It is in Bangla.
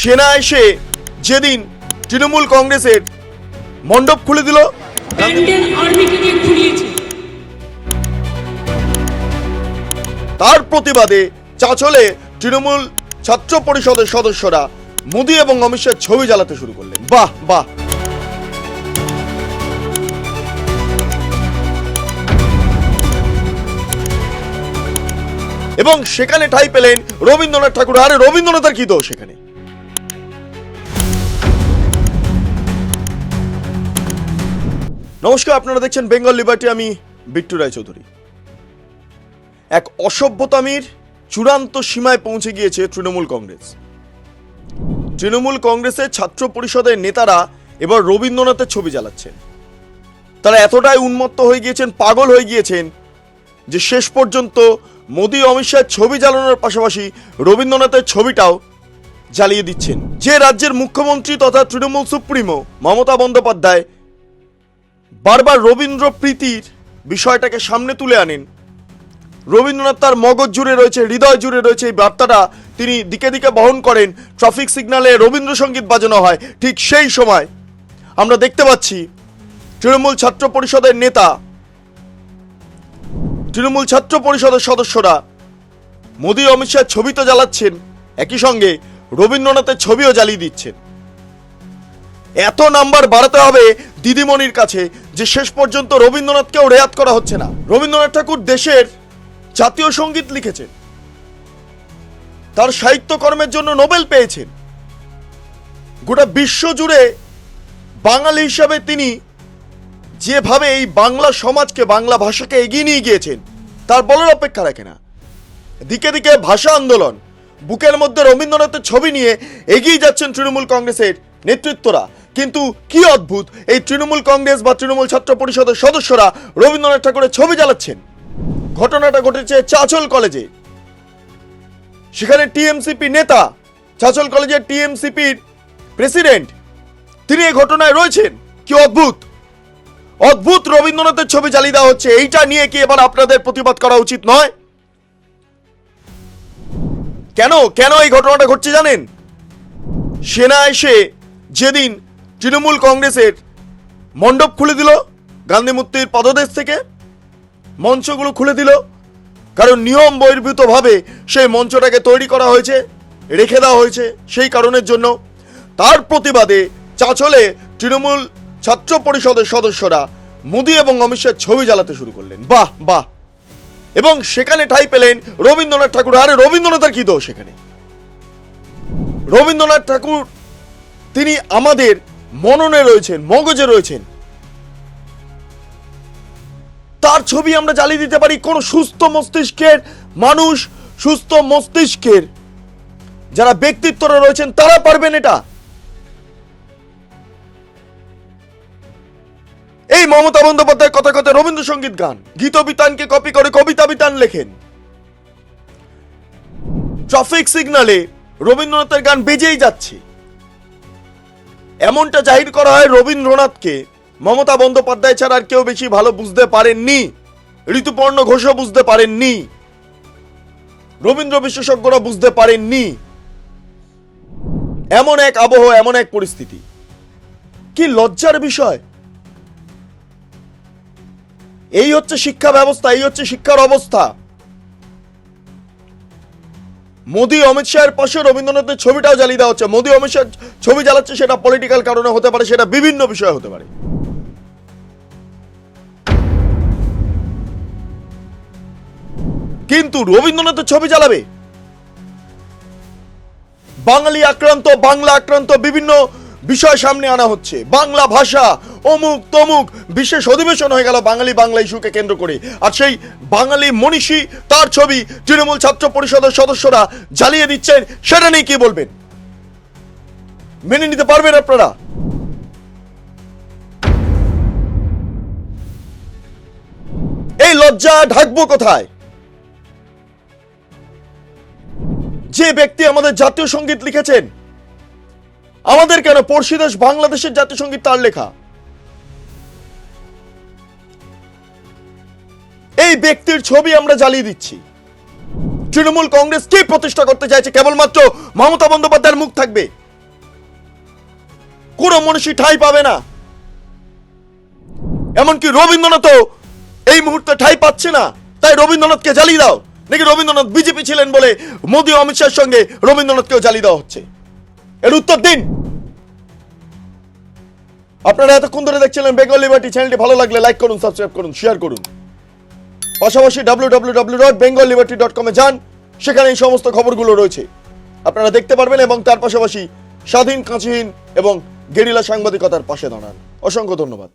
সেনা এসে যেদিন তৃণমূল কংগ্রেসের মণ্ডপ খুলে দিল। তার প্রতিবাদে চাচলে তৃণমূল ছাত্র পরিষদের সদস্যরা মোদী এবং অমিত ছবি জ্বালাতে শুরু করলেন। বাহ বাহ। এবং সেখানে ঠাই পেলেন রবীন্দ্রনাথ ঠাকুর। আরে রবীন্দ্রনাথের কি দোষ সেখানে? নমস্কার, আপনারা দেখছেন বেঙ্গল লিবার্টি, আমি বিট্টু রায়চৌধুরী। এক অসভ্যতামির চূড়ান্ত সীমায় পৌঁছে গিয়েছে তৃণমূল কংগ্রেস। তৃণমূল কংগ্রেসের ছাত্র পরিষদের নেতারা এবার রবীন্দ্রনাথের ছবি জ্বালাচ্ছেন। তারা এতটাই উন্মত্ত হয়ে গিয়েছেন, পাগল হয়ে গিয়েছেন, যে শেষ পর্যন্ত মোদী অমিত শাহের ছবি জ্বালানোর পাশাপাশি রবীন্দ্রনাথের ছবিটাও জ্বালিয়ে দিচ্ছেন। যে রাজ্যের মুখ্যমন্ত্রী তথা তৃণমূল সুপ্রিমো মমতা বন্দ্যোপাধ্যায় বারবার রবীন্দ্র প্রীতির বিষয়টাকে সামনে তুলে আনেন। রবীন্দ্রনাথ তার মগজ জুড়ে রয়েছে, হৃদয় জুড়ে রয়েছে এই বার্তাটা। তিনি দিকে দিকে বহন করেন, ট্রাফিক সিগন্যালে রবীন্দ্রসঙ্গীত বাজানো হয় ঠিক সেই সময়। আমরা দেখতে পাচ্ছি তৃণমূল ছাত্র পরিষদের নেতা, তৃণমূল ছাত্র পরিষদের সদস্যরা। মোদী অমিত শাহের ছবি তো জ্বালাচ্ছেন, একই সঙ্গে রবীন্দ্রনাথের ছবিও জ্বালিয়ে দিচ্ছেন। এত নাম্বার বাড়াতে হবে দিদিমণির কাছে যে শেষ পর্যন্ত রবীন্দ্রনাথকেও রেয়াত করা হচ্ছে না। রবীন্দ্রনাথ ঠাকুর দেশের জাতীয় সংগীত লিখেছেন। তার সাহিত্যকর্মের জন্য নোবেল পেয়েছেন। গোটা বিশ্ব জুড়ে বাঙালি হিসাবে তিনি যেভাবে এই বাংলা সমাজকে, বাংলা ভাষাকে এগিয়ে নিয়ে গিয়েছেন, তার বলার অপেক্ষা রাখে না। দিকে দিকে ভাষা আন্দোলন, বুকের মধ্যে রবীন্দ্রনাথের ছবি নিয়ে এগিয়ে যাচ্ছেন তৃণমূল কংগ্রেসের নেতৃত্বরা। কিন্তু কি অদ্ভুত, এই তৃণমূল কংগ্রেস বা তৃণমূল ছাত্র পরিষদের সদস্যরা রবীন্দ্রনাথ ঠাকুরের ছবি জ্বালাচ্ছেন। ঘটনাটা ঘটেছে চাচল কলেজে। সেখানে টিএমসিপি নেতা, চাচল কলেজের টিএমসিপির প্রেসিডেন্ট, তিনি এই ঘটনায় রয়েছেন। কি অদ্ভুত! অদ্ভুত রবীন্দ্রনাথের ছবি জ্বালিয়ে দেওয়া হচ্ছে। এইটা নিয়ে কি এবার আপনাদের প্রতিবাদ করা উচিত নয়? কেন? কেন এই ঘটনাটা ঘটছে জানেন? সেনা এসে যেদিন তৃণমূল কংগ্রেসের মণ্ডপ খুলে দিল গান্ধী মূর্তির পদদেশ থেকে। মঞ্চগুলো খুলে দিল। কারণ নিয়ম বহির্ভূতভাবে সেই মঞ্চটাকে তৈরি করা হয়েছে, রেখে দেওয়া হয়েছে সেই কারণের জন্য। তার প্রতিবাদে চাচলে তৃণমূল ছাত্র পরিষদের সদস্যরা মোদী এবং অমিত শাহের ছবি জ্বালাতে শুরু করলেন। বাহ বাহ। এবং সেখানে ঠাই পেলেন রবীন্দ্রনাথ ঠাকুর। আরে, রবীন্দ্রনাথের কি দোষ সেখানে? রবীন্দ্রনাথ ঠাকুর, তিনি আমাদের মননে রয়েছেন, মগজে রয়েছেন। তার ছবি আমরা জ্বালিয়ে দিতে পারি কোন সুস্থ মস্তিষ্কের মানুষ, সুস্থ মস্তিষ্কের যারা ব্যক্তিত্বরা রয়েছেন, তারা পারবেন এটা। এই মমতা বন্দ্যোপাধ্যায় কথা কথা রবীন্দ্রসঙ্গীত গান। গীত বিতানকে কপি করে কবিতা বিতান লেখেন। ট্রাফিক সিগনালে রবীন্দ্রনাথের গান বেজেই যাচ্ছে। এমনটা জাহির করা হয় রবীন্দ্রনাথকে। মমতা বন্দ্যোপাধ্যায় ছাড়া আর কেউ বেশি ভালো বুঝতে পারেননি। ঋতুপর্ণ ঘোষও বুঝতে পারেননি। রবীন্দ্র বিশেষজ্ঞরা বুঝতে পারেননি। এমন এক আবহ, এমন এক পরিস্থিতি। কি লজ্জার বিষয়। এই হচ্ছে শিক্ষা ব্যবস্থা, এই হচ্ছে শিক্ষার অবস্থা। মোদি, অমিত শাহের পাশে রবীন্দ্রনাথের ছবিটাও জ্বালিয়ে দেওয়া হচ্ছে। মোদি, অমিত শাহ ছবি জ্বালাচ্ছে, সেটা পলিটিক্যাল কারণে হতে পারে, সেটা বিভিন্ন বিষয় হতে পারে। কিন্তু রবীন্দ্রনাথের ছবি জ্বালাবে। বাঙালি আক্রান্ত, বাংলা আক্রান্ত, বিভিন্ন বিষয় সামনে আনা হচ্ছে। বাংলা ভাষা অমুক তমুক বিশেষ অধিবেশন হয়ে গেল বাঙালি বাংলা ইস্যুকে কেন্দ্র করে। আর সেই বাঙালি মনীষী, তার ছবি তৃণমূল ছাত্র পরিষদের সদস্যরা জ্বালিয়ে দিচ্ছেন, সেটা নিয়ে কি বলবেন? মেনে নিতে পারবেন আপনারা? এই লজ্জা ঢাকবো কোথায়? যে ব্যক্তি আমাদের জাতীয় সংগীত লিখেছেন আমাদের কেন পড়শি দেশ বাংলাদেশের জাতীয় সংগীত তার লেখা? এই ব্যক্তির ছবি আমরা জ্বালিয়ে দিচ্ছি। তৃণমূল কংগ্রেস কি প্রতিষ্ঠা করতে চাইছে? কেবলমাত্র মমতা বন্দ্যোপাধ্যায়ের মুখ থাকবে। কোনো মনীষী ঠাঁই পাবে না। এমনকি রবীন্দ্রনাথও এই মুহূর্তে ঠাই পাচ্ছে না। তাই রবীন্দ্রনাথকে জ্বালিয়ে দাও। নাকি রবীন্দ্রনাথ বিজেপি ছিলেন বলে মোদী অমিত শাহের সঙ্গে রবীন্দ্রনাথকেও জ্বালিয়ে দেওয়া হচ্ছে? এর উত্তর দিন। আপনারা এতক্ষণ ধরে দেখছিলেন বেঙ্গল লিবার্টি চ্যানেলটি ভালো লাগলে লাইক করুন সাবস্ক্রাইব করুন শেয়ার করুন। পাশাপাশি W W W dot Bengal liberty dot কমে যান। সেখানে এই সমস্ত খবরগুলো রয়েছে। আপনারা দেখতে পারবেন এবং তার পাশাপাশি স্বাধীন, কাঁচিহীন এবং গেরিলা সাংবাদিকতার পাশে দাঁড়ান। অসংখ্য ধন্যবাদ।